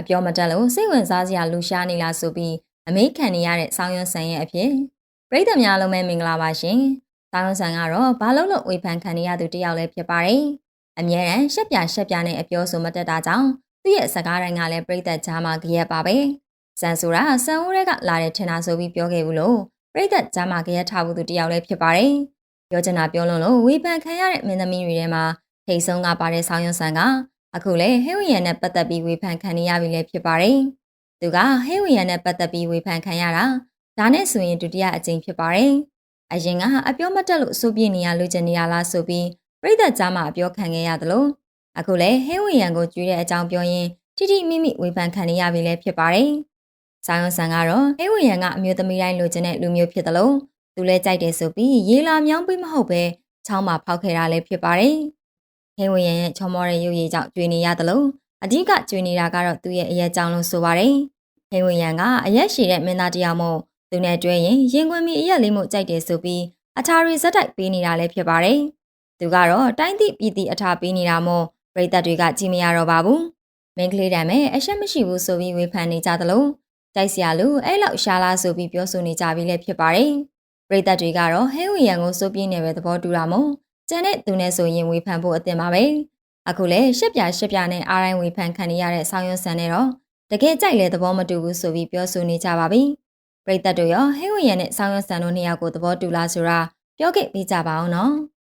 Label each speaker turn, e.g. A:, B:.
A: အပြောမတက်လို့စိတ်ဝင်စားစရာလူရှားနေလားဆိုပြီးအမေးခံနေရတဲ့ဆောင်းရွံဆန်ရဲ့အဖြစ်ပရိသတ်များလုံးပဲမင်္ဂလာပါရှင်။ဆောင်းရွံဆန်ကတော့ဘာလို့လို့ဝေဖန်ခံနေရသူတစ်ယောက်လည်းဖြစ်ပါတယ်။အမြဲတမ်းရှက်ပြရှက်ပြနဲ့အပြောဆိုမတက်တာကြောင့်သူ့ရဲ့စကားတိုင်းကလည်းပရိသတ်ကြားမှာကြရက်ပါပဲ။ဆန်ဆိုတာဆန်ဦးတွေကလာတဲ့ထင်တာဆိုပြီးပြောခဲ့ဘူးလို့ပရိသတ်ကြားမှာကြရက်ထားဘူးသူတစ်ယောက်လည်းဖြစ်ပါတယ်။ပြောချင်တာပြောလုံးလို့ဝေဖန်ခံရတဲ့မင်းသမီးတွေထဲမှာထိတ်ဆုံးကပါတဲ့ဆောင်းရွံဆန်က အခုလေဟဲဝီယန်နဲ့ပတ်သက်ပြီးဝေဖန်ခံနေရပြီလည်းဖြစ်ပါတယ်။သူကဟဲဝီယန်နဲ့ပတ်သက်ပြီးဝေဖန်ခံရတာဒါနဲ့ဆိုရင်ဒုတိယအကြိမ်ဖြစ်ပါတယ်။အရင်ကအပြောမတက်လို့အဆိုပြနေရလူချင်နေရလားဆိုပြီးပြိသက်ကြားမှာအပြောခံခဲ့ရသလိုအခုလည်းဟဲဝီယန်ကိုကျွေးတဲ့အကြောင်းပြောရင်းတိတိမိမိဝေဖန်ခံနေရပြီလည်းဖြစ်ပါတယ်။ဆိုင်ယွန်ဆန်ကတော့ဟဲဝီယန်ကအမျိုးသမီးတိုင်းလူချင်တဲ့လူမျိုးဖြစ်သလိုသူလည်းကြိုက်တယ်ဆိုပြီးရေလာမြောင်းပြီးမဟုတ်ပဲချောင်းမှာဖောက်ခဲ့တာလည်းဖြစ်ပါတယ်။ ဟဲဝီယန်ရဲ့ချောမောတဲ့ရုပ်ရည်ကြောင့်ကျွေးနေရသလိုအဓိကကျွေးနေတာကတော့သူ့ရဲ့အရက်ကြောင့်လို့ဆိုပါတယ်။ဟဲဝီယန်ကအရက်ရှိတဲ့မင်းသားတယောက်မို့သူနဲ့တွဲရင်ရင်ခွင်မီအရက်လေးမို့ကြိုက်တယ်ဆိုပြီးအထာရီဇက်တိုက်ပေးနေတာလည်းဖြစ်ပါတယ်။သူကတော့တိုင်းသည့်ပြည်သည့်အထာပေးနေတာမို့ပြည်သက်တွေကကြည်မရတော့ပါဘူး။မင်းကလေးတမ်းမဲ့အရှက်မရှိဘူးဆိုပြီးဝေဖန်နေကြသလိုတိုက်စရာလူအဲ့လောက်ရှားလားဆိုပြီးပြောဆိုနေကြပြီလည်းဖြစ်ပါတယ်။ပြည်သက်တွေကတော့ဟဲဝီယန်ကိုစိုးပြင်းနေပဲသဘောတူတာမို့ ကျန်တဲ့သူနဲ့ဆိုရင်ဝေဖန်ဖို့အသင့်ပါပဲ။အခုလဲရှက်ပြရှက်ပြနဲ့အားတိုင်းဝေဖန်ခံနေရတဲ့ဆောင်းရွံဆန်နဲ့တော့တကယ်ကြိုက်လေသဘောမတူဘူးဆိုပြီးပြောဆိုနေကြပါပြီ။ပရိသတ်တို့ရောဟဲဝီယန်နဲ့ဆောင်းရွံဆန်တို့နှစ်ယောက်ကိုသဘောတူလားဆိုတာပြောခဲ့ပေးကြပါအောင်နော်။